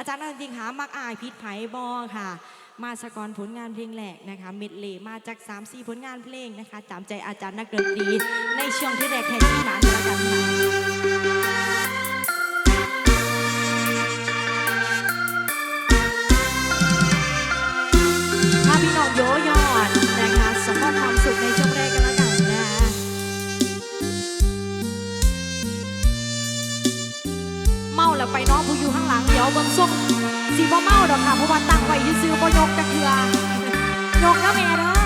อาจารย์นันทิงหามักอายพิษไผ่บอค่ะ มาสกรผลงานเพลงแหลกนะคะเมดเลมาจาก3ามสี่ผลงานเพลงนะคะตามใจอาจารย์นักดนตรีในช่วงที่แรกแข่งขันมาแล้วกันค่ะ เบิ่งซุ่มสีพ่เมาดอกค่ะเพราะว่าตั้งไว้ยื้อซื้อบ่ยกจะเถื่อยกแล้วแม่เด้อ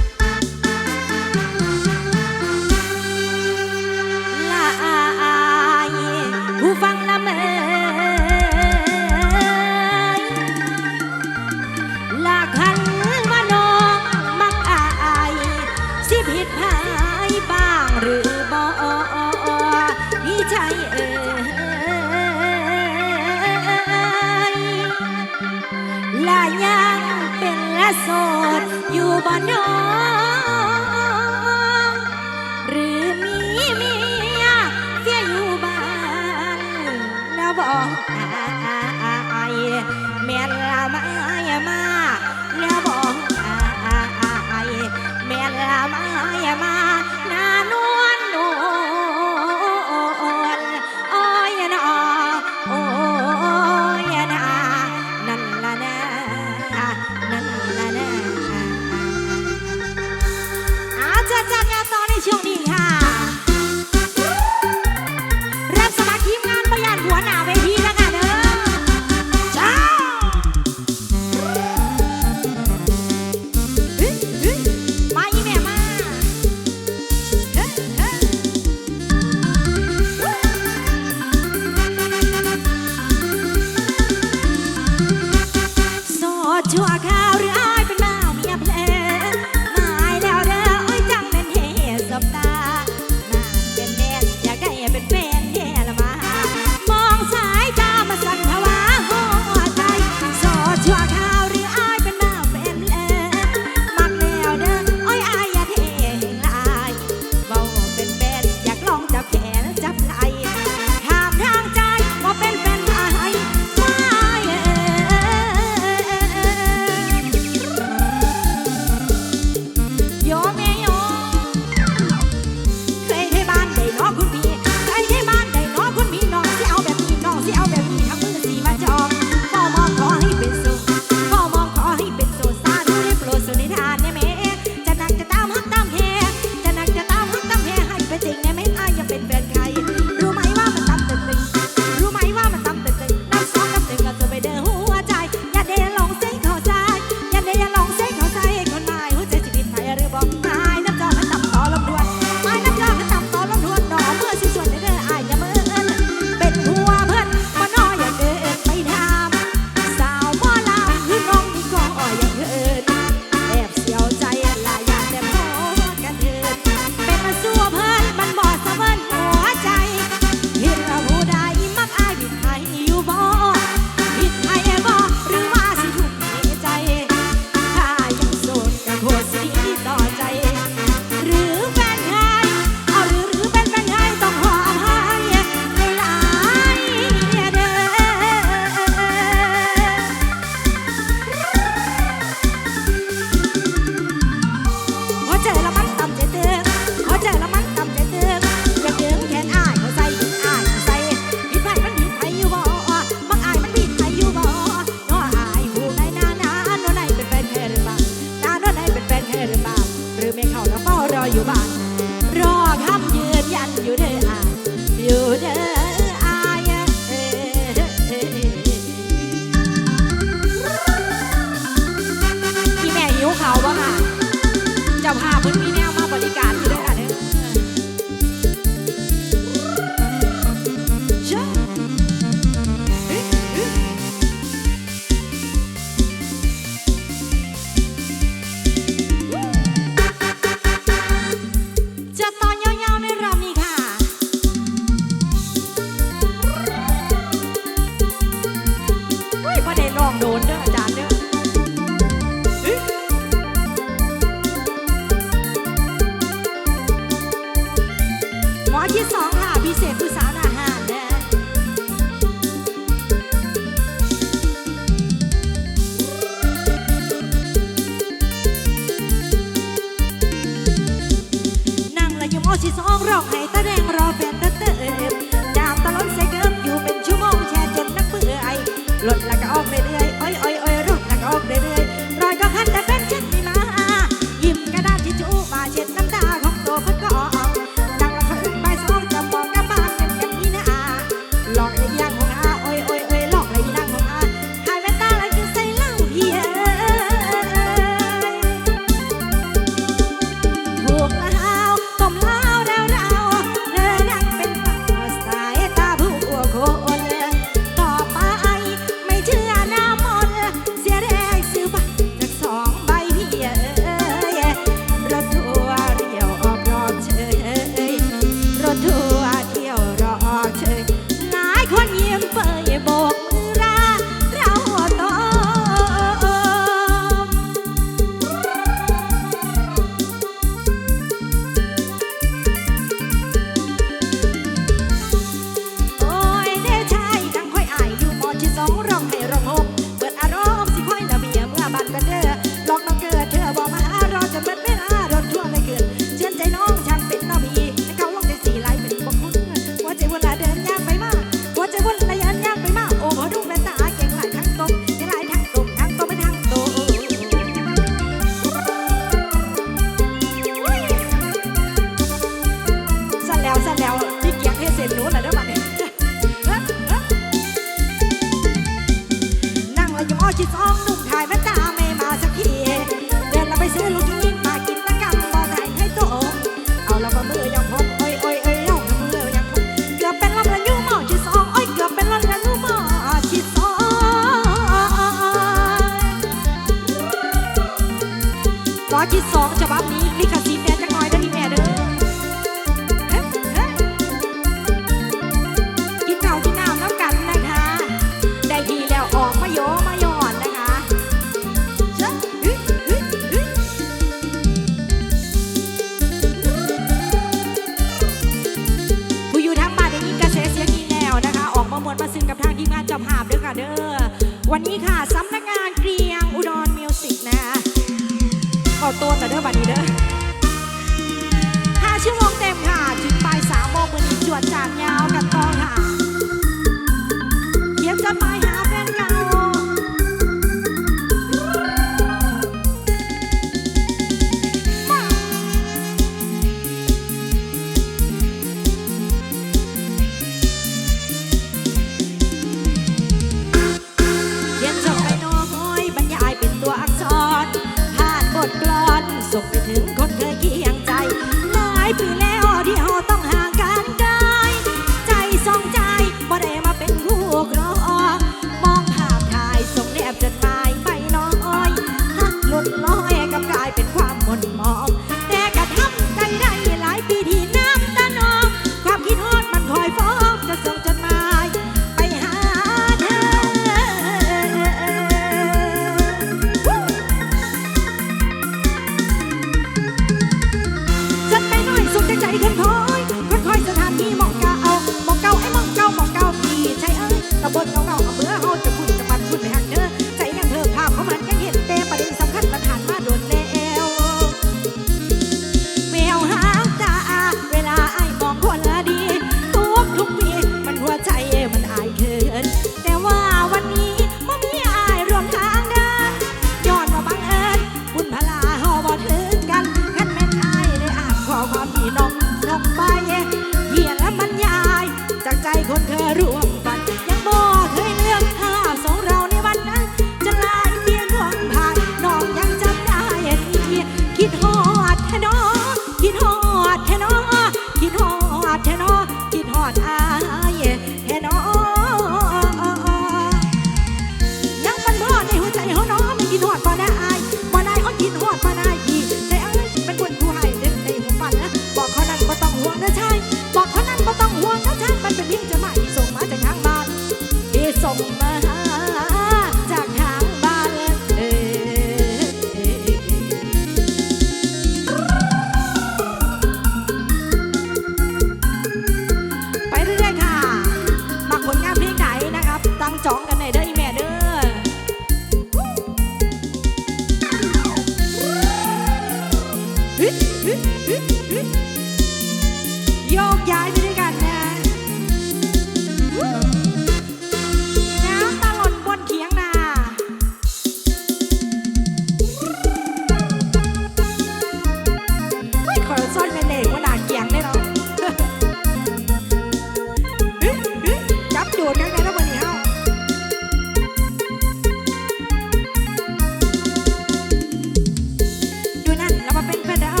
I've been fed.